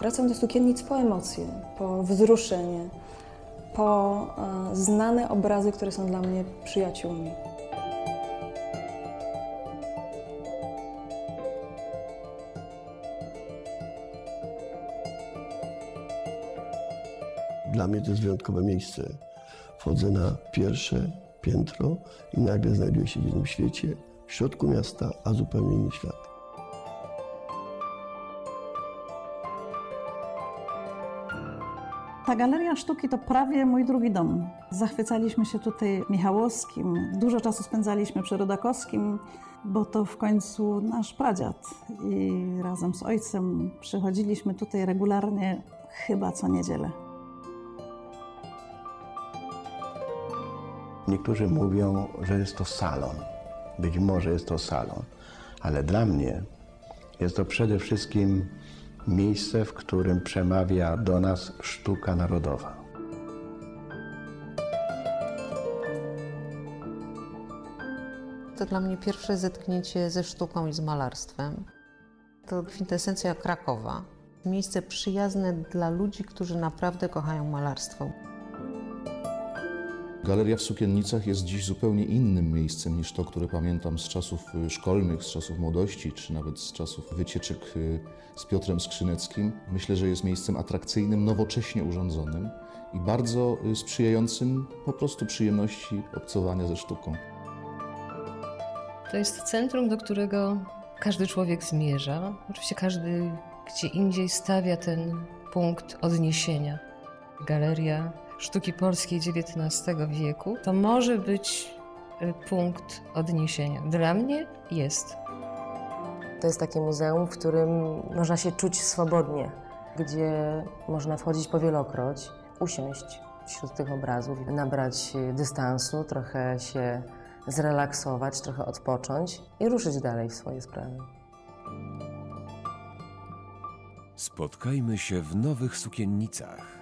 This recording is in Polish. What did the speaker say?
Wracam do sukiennic po emocje, po wzruszenie, po e, znane obrazy, które są dla mnie przyjaciółmi. Dla mnie to jest wyjątkowe miejsce. Wchodzę na pierwsze piętro i nagle znajduję się w innym świecie, w środku miasta, a zupełnie inny świat. Ta galeria sztuki to prawie mój drugi dom. Zachwycaliśmy się tutaj Michałowskim, dużo czasu spędzaliśmy przy Rodakowskim, bo to w końcu nasz pradziad. I razem z ojcem przychodziliśmy tutaj regularnie, chyba co niedzielę. Niektórzy mówią, że jest to salon. Być może jest to salon, ale dla mnie jest to przede wszystkim miejsce, w którym przemawia do nas sztuka narodowa. To dla mnie pierwsze zetknięcie ze sztuką i z malarstwem. To kwintesencja Krakowa. Miejsce przyjazne dla ludzi, którzy naprawdę kochają malarstwo. Galeria w Sukiennicach jest dziś zupełnie innym miejscem niż to, które pamiętam z czasów y, szkolnych, z czasów młodości, czy nawet z czasów wycieczek y, z Piotrem Skrzyneckim. Myślę, że jest miejscem atrakcyjnym, nowocześnie urządzonym i bardzo y, sprzyjającym po prostu przyjemności obcowania ze sztuką. To jest centrum, do którego każdy człowiek zmierza. Oczywiście każdy gdzie indziej stawia ten punkt odniesienia. Galeria sztuki polskiej XIX wieku, to może być y, punkt odniesienia. Dla mnie jest. To jest takie muzeum, w którym można się czuć swobodnie, gdzie można wchodzić powielokroć, usiąść wśród tych obrazów, nabrać dystansu, trochę się zrelaksować, trochę odpocząć i ruszyć dalej w swoje sprawy. Spotkajmy się w nowych sukiennicach.